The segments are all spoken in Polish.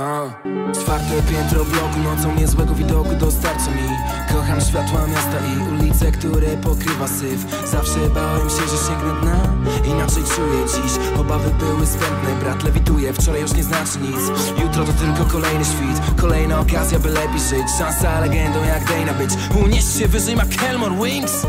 A, Czwarte piętro bloku, nocą niezłego widoku dostarcza mi. Kocham światła miasta i ulice, które pokrywa syf. Zawsze bałem się, że sięgnę dna. Inaczej czuję dziś, obawy były zbędne. Brat lewituje, wczoraj już nie znaczy nic. Jutro to tylko kolejny świt. Kolejna okazja, by lepiej żyć. Szansa legendą jak Dana być. Unieść się wyżej ma Kelmore Wings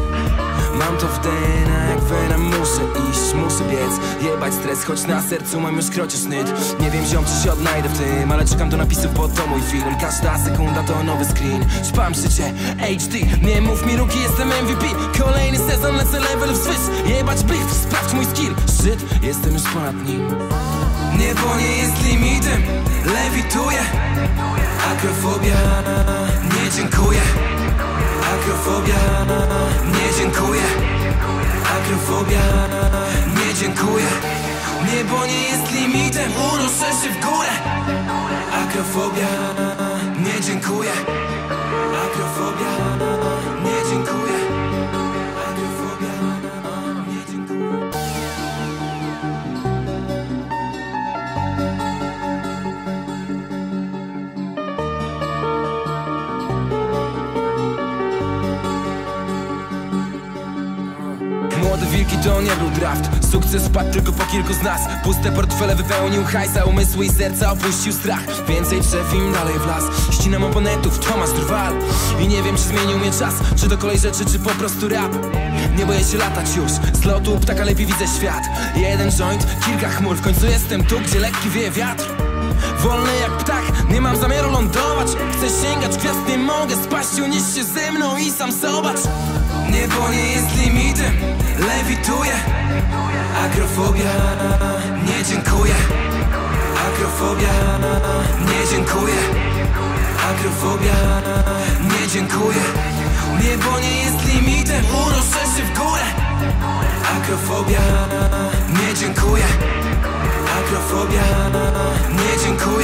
Mam to w DNA jak wena, muszę iść, muszę biec. Jebać stres, choć na sercu mam już krocie sznyt Nie wiem ziom, czy się odnajdę w tym Ale czekam do napisów, bo to mój film. Każda sekunda to nowy screen. Szpam życie, HD Nie mów mi ruki, jestem MVP Kolejny sezon, lecę level w Swiss. Jebać blif, sprawdź mój skill. Shit, jestem już ponad nim. Niebo nie jest limitem Akrofobia Nie dziękuję. Niebo nie jest limitem. Unoszę się w górę. Akrofobia. Nie dziękuję. Akrofobia Młode wilki to nie był draft. Sukces spadł tylko po kilku z nas. Puste portfele wypełnił hajsa Umysły i serca opuścił strach. Więcej drzew im dalej w las. Ścinam oponentów, Tomasz Drwal. I nie wiem czy zmienił mnie czas Czy to kolej rzeczy, czy po prostu rap. Nie boję się latać już. Z lotu ptaka lepiej widzę świat. Jeden joint, kilka chmur. W końcu jestem tu, gdzie lekki wieje wiatr. Wolny jak ptak, nie mam zamiaru lądować. Chcę sięgać gwiazd, nie mogę spaść. Unieś się ze mną i sam zobacz. Niebo nie jest limitem, lewituję Akrofobia, nie dziękuję. Akrofobia, nie dziękuję. Akrofobia, nie dziękuję. Niebo nie jest limitem, unoszę się w górę. Akrofobia, nie dziękuję. Akrofobia, nie dziękuję